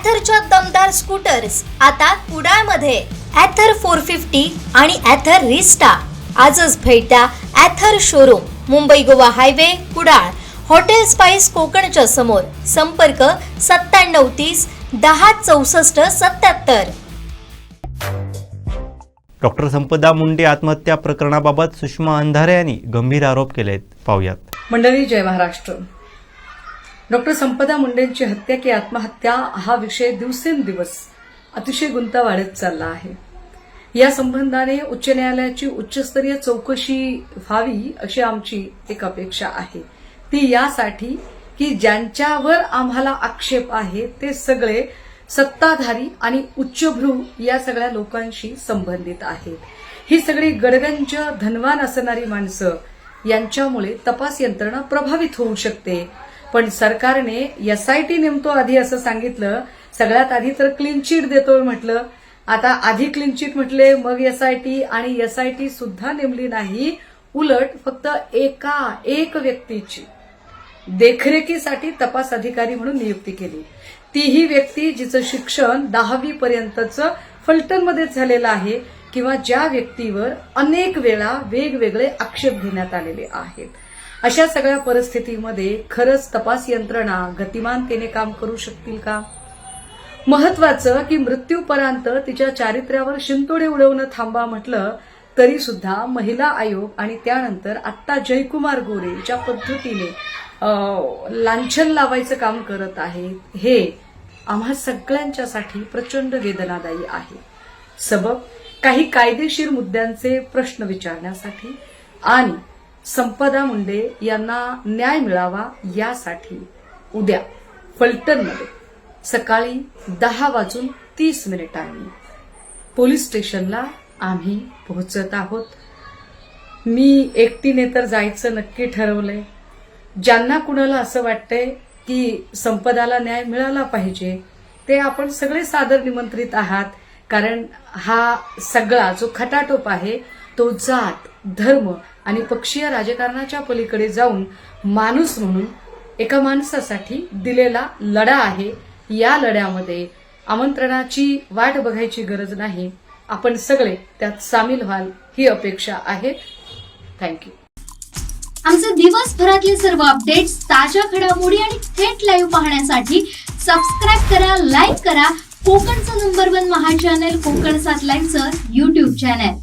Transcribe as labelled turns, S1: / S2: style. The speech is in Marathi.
S1: ॲथरच्या दमदार स्कूटर्स आता कुडाळमध्ये. ॲथर फोर फिफ्टी आणि ॲथर रिस्टा आजच भेट द्या Ather showroom Mumbai Goa highway Kudal. Hotel spice कोकणच्या समोर. संपर्क सत्त्याण्णव तीस दहा चौसष्ट सत्याहत्तर
S2: डॉक्टर संपदा मुंडे आत्महत्या प्रकरणाबाबत सुषमा अंधारे यांनी गंभीर आरोप केले आहेत पाहुयात.
S3: मंडळी जय महाराष्ट्र. डॉक्टर संपदा मुंडेंची हत्या की आत्महत्या हा विषय दिवसेंदिवस अतिशय गुंता वाढत चालला आहे. या संबंधाने उच्च न्यायालयाची उच्चस्तरीय चौकशी व्हावी अशी आमची एक अपेक्षा आहे. ती यासाठी की ज्यांच्यावर आम्हाला आक्षेप आहे ते सगळे सत्ताधारी आणि उच्चभ्रू या सगळ्या लोकांशी संबंधित आहेत. ही सगळी गडगंज धनवान असणारी माणसं यांच्यामुळे तपास यंत्रणा प्रभावित होऊ शकते पण सरकारने एसआयटी नेमतो आधी असं सांगितलं सगळ्यात आधी तर क्लीन चिट देतो म्हटलं. आता आधी क्लीन चिट म्हटले मग एसआयटी आणि एसआयटी सुद्धा नेमली नाही. उलट फक्त एका एक व्यक्तीची देखरेखीसाठी तपास अधिकारी म्हणून नियुक्ती केली. तीही व्यक्ती जिचं शिक्षण दहावी पर्यंतचं फलटणमध्येच झालेलं आहे किंवा ज्या व्यक्तीवर अनेक वेळा वेगवेगळे आक्षेप घेण्यात आलेले आहेत. अशा सगळ्या परिस्थितीमध्ये खरंच तपास यंत्रणा गतिमानतेने काम करू शकतील का? महत्वाचं की मृत्यूपर्यंत तिच्या चारित्र्यावर शिंतोडे उडवणं थांबा म्हटलं तरी सुद्धा महिला आयोग आणि त्यानंतर आत्ता जयकुमार गोरे ज्या पद्धतीने लांछन लावायचं काम करत आहे हे आम्हा सगळ्यांच्यासाठी प्रचंड वेदनादायी आहे. सबब काही कायदेशीर मुद्द्यांचे प्रश्न विचारण्यासाठी आणि संपदा मुंडे यांना न्याय मिळावा यासाठी उद्या फलटणमध्ये सकाळी दहा वाजून तीस मिनिटांनी पोलीस स्टेशनला आम्ही पोहोचत आहोत. मी एकटीने तर जायचं नक्की ठरवलंय. ज्यांना कुणाला असं वाटतंय की संपदाला न्याय मिळाला पाहिजे ते आपण सगळे सादर निमंत्रित आहात. कारण हा सगळा जो खटाटोप आहे तो जात धर्म आणि पक्षीय राजकारणाच्या पलीकडे जाऊन माणूस म्हणून एका माणसासाठी दिलेला लढा आहे. या लढ्यामध्ये आमंत्रणाची वाट बघायची गरज नाही. आपण सगळे त्यात सामील व्हाल ही अपेक्षा आहे. थँक्यू
S4: आमचे दिवसभरातले सर्व अपडेट्स ताज्या घडामोडी आणि थेट लाईव्ह पाहण्यासाठी सबस्क्राईब करा लाईक करा. कोकणचं नंबर वन महा चॅनल कोकण सात लाईव्हचं युट्यूब चॅनल